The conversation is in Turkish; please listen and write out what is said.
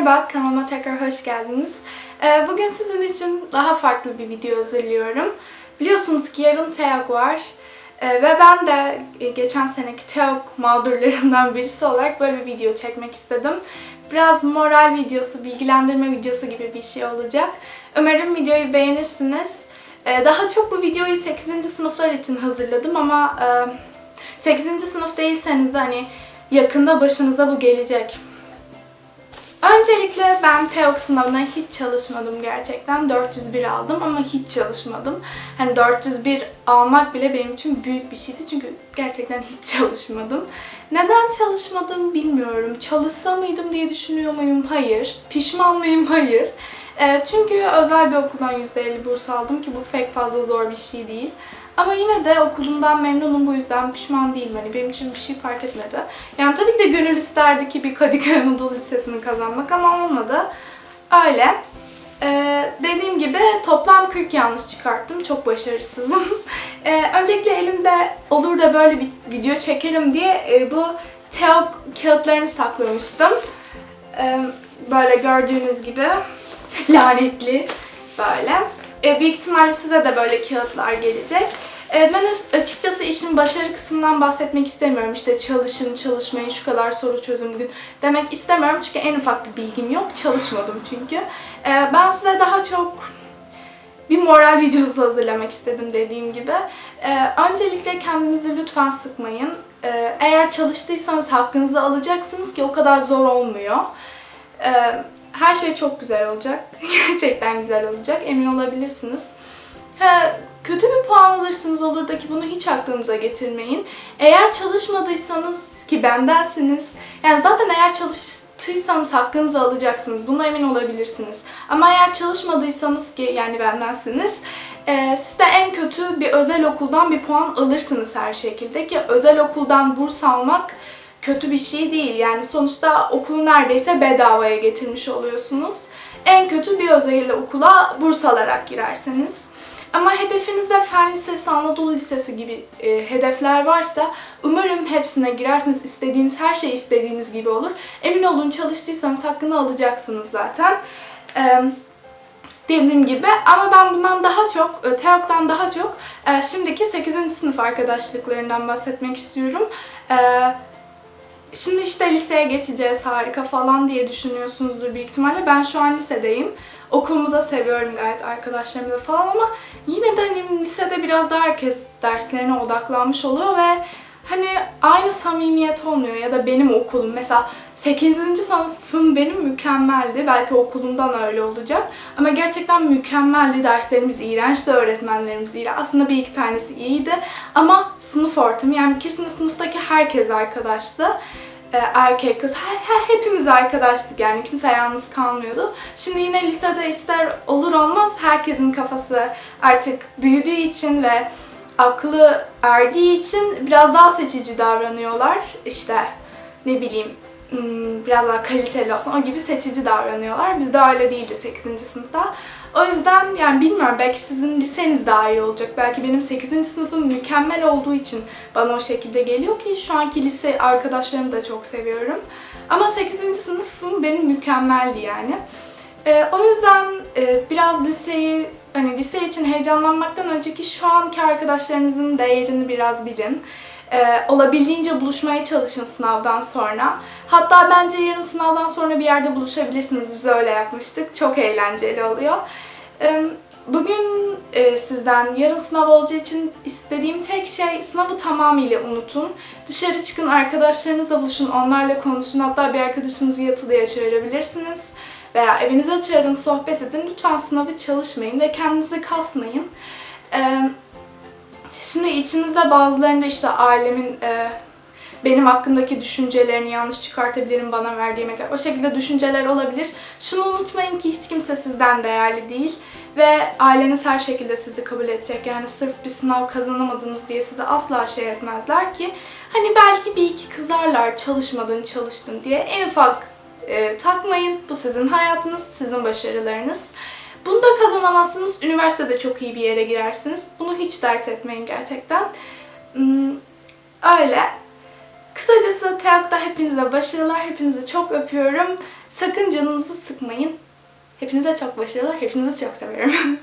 Merhaba, kanalıma tekrar hoş geldiniz. Ee, Bugün sizin için daha farklı bir video hazırlıyorum. Biliyorsunuz ki yarın TEOG var. Ee, Ve ben de e, geçen seneki TEOG mağdurlarından birisi olarak böyle bir video çekmek istedim. Biraz moral videosu, bilgilendirme videosu gibi bir şey olacak. Umarım videoyu beğenirsiniz. Ee, Daha çok bu videoyu 8. sınıflar için hazırladım ama e, 8. sınıf değilseniz de hani yakında başınıza bu gelecek. Öncelikle ben TEOG sınavına hiç çalışmadım gerçekten. 401 aldım ama hiç çalışmadım. Hani 401 almak bile benim için büyük bir şeydi çünkü gerçekten hiç çalışmadım. Neden çalışmadım bilmiyorum. Çalışsa mıydım diye düşünüyor muyum? Hayır. Pişman mıyım? Hayır. Ee, çünkü özel bir okuldan %50 burs aldım ki bu pek fazla zor bir şey değil. Ama yine de okulumdan memnunum bu yüzden pişman değilim. Hani benim için bir şey fark etmedi. Yani tabii ki de gönül isterdi ki bir Kadıköy Anadolu Lisesi'ni kazanmak ama olmadı. Öyle. Ee, dediğim gibi toplam 40 yanlış çıkarttım. Çok başarısızım. Ee, öncelikle elimde olur da böyle bir video çekerim diye e, bu TEOG kağıtlarını saklamıştım. Ee, böyle gördüğünüz gibi lanetli böyle. E, büyük ihtimalle size de böyle kağıtlar gelecek. E, ben açıkçası işin başarı kısmından bahsetmek istemiyorum. İşte çalışın, çalışmayın, şu kadar soru çözün bugün demek istemiyorum. Çünkü en ufak bir bilgim yok. Çalışmadım çünkü. E, ben size daha çok bir moral videosu hazırlamak istedim dediğim gibi. E, öncelikle kendinizi lütfen sıkmayın. E, eğer çalıştıysanız hakkınızı alacaksınız ki o kadar zor olmuyor. E, her şey çok güzel olacak. Gerçekten güzel olacak. Emin olabilirsiniz. Ha, kötü bir puan alırsınız olur da ki bunu hiç aklınıza getirmeyin. Eğer çalışmadıysanız ki bendensiniz. Yani zaten eğer çalıştıysanız hakkınızı alacaksınız. Buna emin olabilirsiniz. Ama eğer çalışmadıysanız ki yani bendensiniz. E, siz de en kötü bir özel okuldan bir puan alırsınız her şekilde ki özel okuldan burs almak kötü bir şey değil. Yani sonuçta okulu neredeyse bedavaya getirmiş oluyorsunuz. En kötü bir özel okula burs alarak girerseniz. Ama hedefinizde Fen Lisesi, Anadolu Lisesi gibi e, hedefler varsa umarım hepsine girersiniz. İstediğiniz her şey istediğiniz gibi olur. Emin olun çalıştıysanız hakkını alacaksınız zaten. Eee dediğim gibi ama ben bundan daha çok, e, TEOG'dan daha çok e, şimdiki 8. sınıf arkadaşlıklarından bahsetmek istiyorum. E, Şimdi işte liseye geçeceğiz harika falan diye düşünüyorsunuzdur büyük ihtimalle. Ben şu an lisedeyim. Okulumu da seviyorum gayet arkadaşlarımı da falan ama yine de hani lisede biraz daha herkes derslerine odaklanmış oluyor ve hani aynı samimiyet olmuyor ya da benim okulum mesela 8. sınıfım benim mükemmeldi. Belki okulumdan öyle olacak. Ama gerçekten mükemmeldi. Derslerimiz iğrençti, öğretmenlerimiz iğrenç. Aslında bir iki tanesi iyiydi. Ama sınıf ortamı yani keresinde sınıftaki herkes arkadaştı. Ee, erkek, kız, her, her, hepimiz arkadaştık yani kimse yalnız kalmıyordu. Şimdi yine lisede ister olur olmaz herkesin kafası artık büyüdüğü için ve aklı erdiği için biraz daha seçici davranıyorlar. İşte ne bileyim hmm, biraz daha kaliteli olsun o gibi seçici davranıyorlar. Bizde öyle değildi 8. sınıfta. O yüzden yani bilmiyorum belki sizin liseniz daha iyi olacak. Belki benim 8. sınıfım mükemmel olduğu için bana o şekilde geliyor ki şu anki lise arkadaşlarımı da çok seviyorum. Ama 8. sınıfım benim mükemmeldi yani. Ee, o yüzden e, biraz liseyi hani lise için heyecanlanmaktan önceki şu anki arkadaşlarınızın değerini biraz bilin. Ee, olabildiğince buluşmaya çalışın sınavdan sonra. Hatta bence yarın sınavdan sonra bir yerde buluşabilirsiniz. Biz öyle yapmıştık. Çok eğlenceli oluyor. Ee, bugün e, sizden yarın sınav olacağı için istediğim tek şey sınavı tamamıyla unutun. Dışarı çıkın, arkadaşlarınızla buluşun, onlarla konuşun. Hatta bir arkadaşınızı yatılıya çağırabilirsiniz. Veya evinize çağırın, sohbet edin. Lütfen sınavı çalışmayın ve kendinizi kasmayın. Ee, Şimdi içinizde bazılarında işte ailemin e, benim hakkındaki düşüncelerini yanlış çıkartabilirim bana verdiği yemekler. O şekilde düşünceler olabilir. Şunu unutmayın ki hiç kimse sizden değerli değil. Ve aileniz her şekilde sizi kabul edecek. Yani sırf bir sınav kazanamadınız diye size asla şey etmezler ki. Hani belki bir iki kızarlar çalışmadın çalıştın diye. En ufak e, takmayın. Bu sizin hayatınız, sizin başarılarınız. Bunu da kazanamazsınız. Üniversitede çok iyi bir yere girersiniz. Bunu hiç dert etmeyin gerçekten. Hmm, öyle. Kısacası TEOK'ta hepinize başarılar. Hepinizi çok öpüyorum. Sakın canınızı sıkmayın. Hepinize çok başarılar. Hepinizi çok seviyorum.